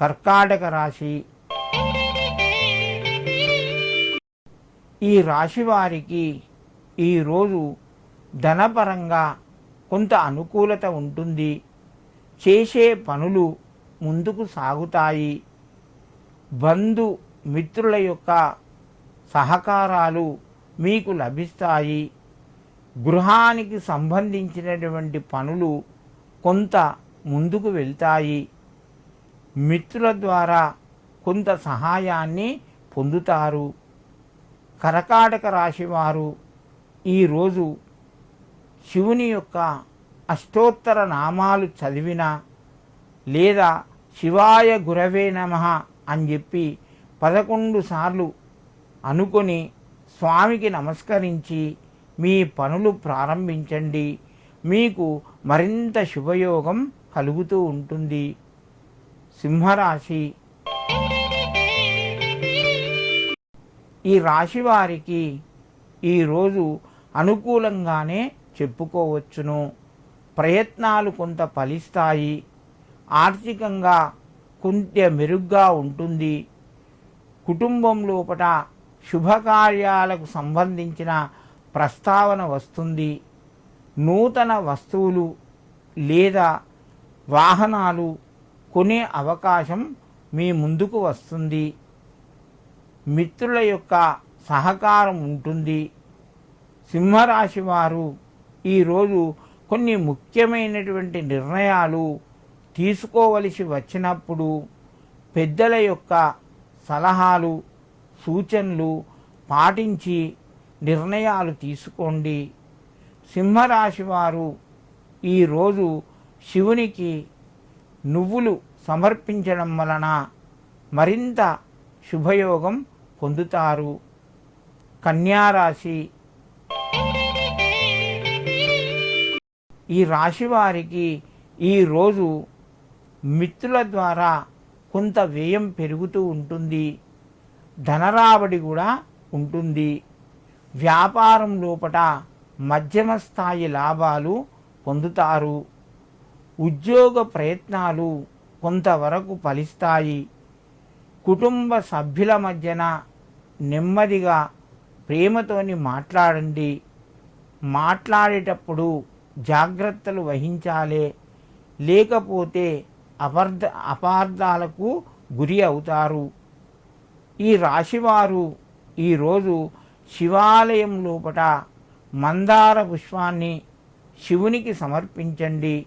కర్కాటక రాశి. ఈ రాశి వారికి ఈరోజు ధనపరంగా కొంత అనుకూలత ఉంటుంది. చేసే పనులు ముందుకు సాగుతాయి. బంధు మిత్రుల యొక్క సహకారాలు మీకు లభిస్తాయి. గృహానికి సంబంధించినటువంటి పనులు కొంత ముందుకు వెళ్తాయి. మిత్రుల ద్వారా కొంత సహాయాన్ని పొందుతారు. కరకాటక రాశివారు ఈరోజు శివుని యొక్క అష్టోత్తర నామాలు చదివిన లేదా శివాయ గురవే నమ అని చెప్పి పదకొండు సార్లు అనుకొని స్వామికి నమస్కరించి మీ పనులు ప్రారంభించండి. మీకు మరింత శుభయోగం కలుగుతూ ఉంటుంది. సింహరాశి. ఈ రాశి వారికి ఈరోజు అనుకూలంగానే చెప్పుకోవచ్చును. ప్రయత్నాలు కొంత ఫలిస్తాయి. ఆర్థికంగా కొంత మెరుగ్గా ఉంటుంది. కుటుంబం లోపల శుభకార్యాలకు సంబంధించిన ప్రస్తావన వస్తుంది. నూతన వస్తువులు లేదా వాహనాలు కొనే అవకాశం మీ ముందుకు వస్తుంది. మిత్రుల యొక్క సహకారం ఉంటుంది. సింహరాశి వారు ఈరోజు కొన్ని ముఖ్యమైనటువంటి నిర్ణయాలు తీసుకోవలసి వచ్చినప్పుడు పెద్దల యొక్క సలహాలు సూచనలు పాటించి నిర్ణయాలు తీసుకోండి. సింహరాశి వారు ఈరోజు శివునికి నువ్వులు సమర్పించడం వలన మరింత శుభయోగం పొందుతారు. కన్యారాశి. ఈ రాశి వారికి ఈరోజు మిత్రుల ద్వారా కొంత వ్యయం పెరుగుతూ ఉంటుంది. ధనరాబడి కూడా ఉంటుంది. వ్యాపారం లోపట మధ్యమ స్థాయి లాభాలు పొందుతారు. ఉద్యోగ ప్రయత్నాలు కొంతవరకు ఫలిస్తాయి. కుటుంబ సభ్యుల మధ్యన నెమ్మదిగా ప్రేమతోని మాట్లాడండి. మాట్లాడేటప్పుడు జాగ్రత్తలు వహించాలే. లేకపోతే అపార్థ అపార్థాలకు గురి అవుతారు. ఈ రాశివారు ఈరోజు శివాలయం లోపట మందార పుష్పాన్ని శివునికి సమర్పించండి.